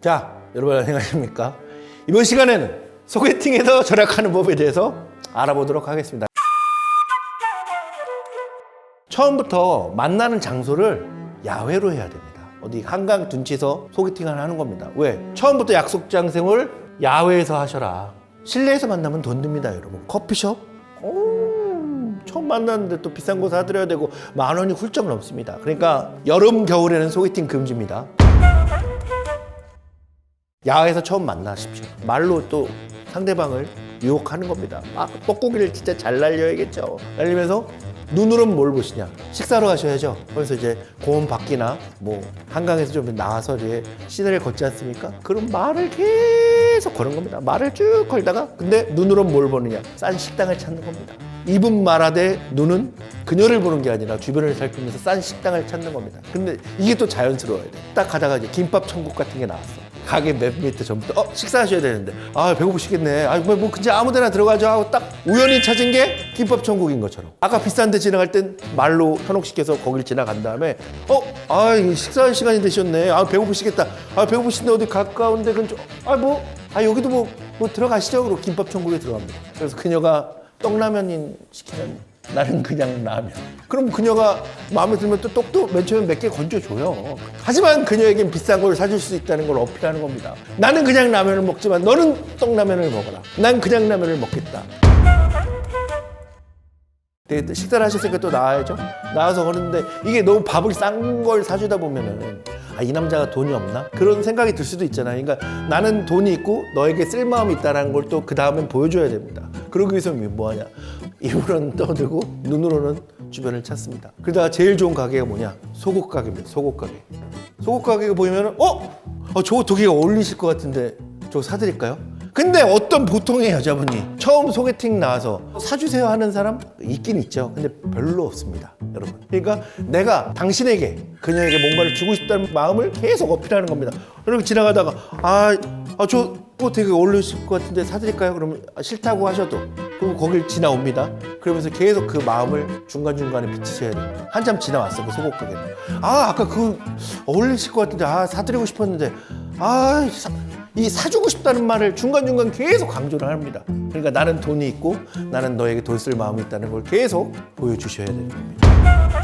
자, 여러분 안녕하십니까? 이번 시간에는 소개팅에서 절약하는 법에 대해서 알아보도록 하겠습니다. 처음부터 만나는 장소를 야외로 해야 됩니다. 어디 한강 둔치에서 소개팅을 하는 겁니다. 왜? 처음부터 약속 장소를 야외에서 하셔라. 실내에서 만나면 돈 듭니다, 여러분. 커피숍? 오, 처음 만났는데 또 비싼 거 사드려야 되고 만 원이 훌쩍 넘습니다. 그러니까 여름, 겨울에는 소개팅 금지입니다. 야외에서 처음 만나십시오. 말로 또 상대방을 유혹하는 겁니다. 막 뻐꾸기를 진짜 잘 날려야겠죠. 날리면서 눈으로는 뭘 보시냐? 식사로 가셔야죠. 그래서 이제 공원 밖이나 뭐 한강에서 좀 나와서 이제 시내를 걷지 않습니까? 그럼 말을 계속 거는 겁니다. 말을 쭉 걸다가 근데 눈으로는 뭘 보느냐? 싼 식당을 찾는 겁니다. 입은 말하되 눈은 그녀를 보는 게 아니라 주변을 살피면서 싼 식당을 찾는 겁니다. 근데 이게 또 자연스러워야 돼. 딱 가다가 이제 김밥 천국 같은 게 나왔어. 가게 맨 밑에 전부터 어 식사하셔야 되는데. 아 배고프시겠네. 아뭐 뭐 그냥 아무데나 들어가죠 하고 딱 우연히 찾은 게 김밥 천국인 것처럼. 아까 비싼데 지나갈 땐 말로 현혹시켜서 거길 지나간 다음에 어아 식사 시간이 되셨네. 아 배고프시겠다. 아 배고프신데 어디 가까운데 근처 아뭐 아 여기도 뭐 뭐 들어가시죠. 그리고 김밥 천국에 들어갑니다. 그래서 그녀가 떡라면인 시키면 나는 그냥 라면. 그럼 그녀가 마음에 들면 또 떡도 맨 처음에 몇 개 건져줘요. 하지만 그녀에겐 비싼 걸 사줄 수 있다는 걸 어필하는 겁니다. 나는 그냥 라면을 먹지만 너는 떡라면을 먹어라. 난 그냥 라면을 먹겠다. 네, 또 식사를 하셨으니까 또 나와야죠. 나와서 그러는데 이게 너무 밥을 싼 걸 사주다 보면은 아, 이 남자가 돈이 없나? 그런 생각이 들 수도 있잖아요. 그러니까 나는 돈이 있고 너에게 쓸 마음이 있다는 걸 또 그 다음엔 보여줘야 됩니다. 그러기 위해서 뭐 하냐? 입으로는 떠들고 눈으로는 주변을 찾습니다. 그러다가 제일 좋은 가게가 뭐냐? 속옷 가게입니다. 속옷 가게. 속옷 가게가 보이면은 어? 어 저거 되게 어울리실 것 같은데 저거 사드릴까요? 근데 어떤 보통의 여자분이 처음 소개팅 나와서 사주세요 하는 사람 있긴 있죠. 근데 별로 없습니다, 여러분. 그러니까 내가 당신에게 그녀에게 뭔가를 주고 싶다는 마음을 계속 어필하는 겁니다. 그리고 지나가다가 아, 아, 저 뭐 되게 어울리실 것 같은데 사드릴까요? 그러면 아, 싫다고 하셔도 그리고 거길 지나옵니다. 그러면서 계속 그 마음을 중간 중간에 비치셔야 됩니다. 한참 지나왔어 그 소곡 가게는. 아 아까 그 어울리실 것 같은데 아 사드리고 싶었는데 아 사, 이 사주고 싶다는 말을 중간중간 계속 강조를 합니다. 그러니까 나는 돈이 있고 나는 너에게 돈 쓸 마음이 있다는 걸 계속 보여주셔야 되는 겁니다.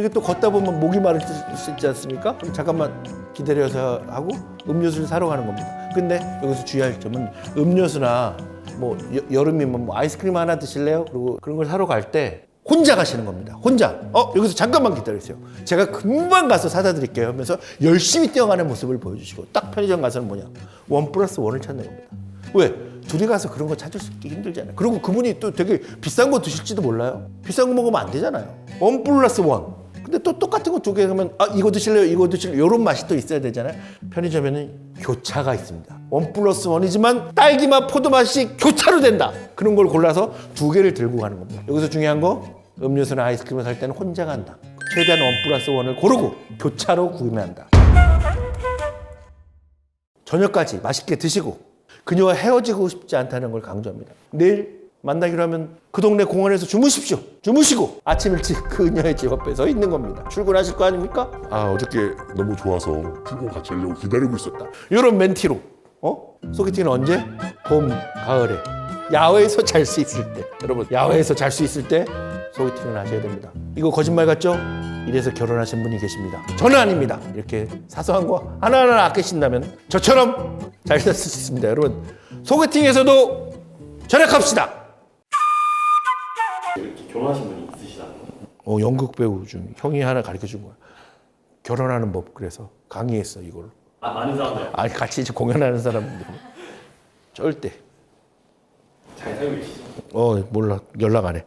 이렇게 또 걷다 보면 목이 마를 수 있지 않습니까? 그럼 잠깐만 기다려서 하고 음료수를 사러 가는 겁니다. 근데 여기서 주의할 점은 음료수나 뭐 여, 여름이면 뭐 아이스크림 하나 드실래요? 그리고 그런 걸 사러 갈 때 혼자 가시는 겁니다. 혼자. 어, 여기서 잠깐만 기다리세요. 제가 금방 가서 사다 드릴게요 하면서 열심히 뛰어가는 모습을 보여주시고 딱 편의점 가서는 뭐냐? 원 플러스 원을 찾는 겁니다. 왜? 둘이 가서 그런 거 찾을 수 있기 힘들잖아요. 그리고 그분이 또 되게 비싼 거 드실지도 몰라요. 비싼 거 먹으면 안 되잖아요. 원 플러스 원. 근데 또 똑같은 거 두 개 하면 아 이거 드실래요? 이거 드실래요? 이런 맛이 또 있어야 되잖아요. 편의점에는 교차가 있습니다. 원 플러스 원이지만 딸기 맛, 포도 맛이 교차로 된다. 그런 걸 골라서 두 개를 들고 가는 겁니다. 여기서 중요한 거 음료수나 아이스크림을 살 때는 혼자 간다. 최대한 원 플러스 원을 고르고 교차로 구매한다. 저녁까지 맛있게 드시고 그녀와 헤어지고 싶지 않다는 걸 강조합니다. 내일 만나기로 하면 그 동네 공원에서 주무십시오. 주무시고 아침 일찍 그녀의 집 앞에 서 있는 겁니다. 출근하실 거 아닙니까? 아 어저께 너무 좋아서 출근 같이 하려고 기다리고 있었다. 이런 멘티로 어? 소개팅은 언제? 봄, 가을에 야외에서 잘 수 있을 때 여러분 야외에서 잘 수 있을 때 소개팅을 하셔야 됩니다. 이거 거짓말 같죠? 이래서 결혼하신 분이 계십니다. 저는 아닙니다. 이렇게 사소한 거 하나하나 아끼신다면 저처럼 잘 살 수 있습니다. 여러분 소개팅에서도 절약합시다. 결혼하신 분이 있으시다는 거예요? 어, 연극 배우 중 형이 하나 가르쳐 준 거야. 결혼하는 법 그래서 강의했어 이걸로. 아 많은 사람들 아니 같이 이제 공연하는 사람들 절대 잘 살고 계시죠? 어 몰라 연락 안 해.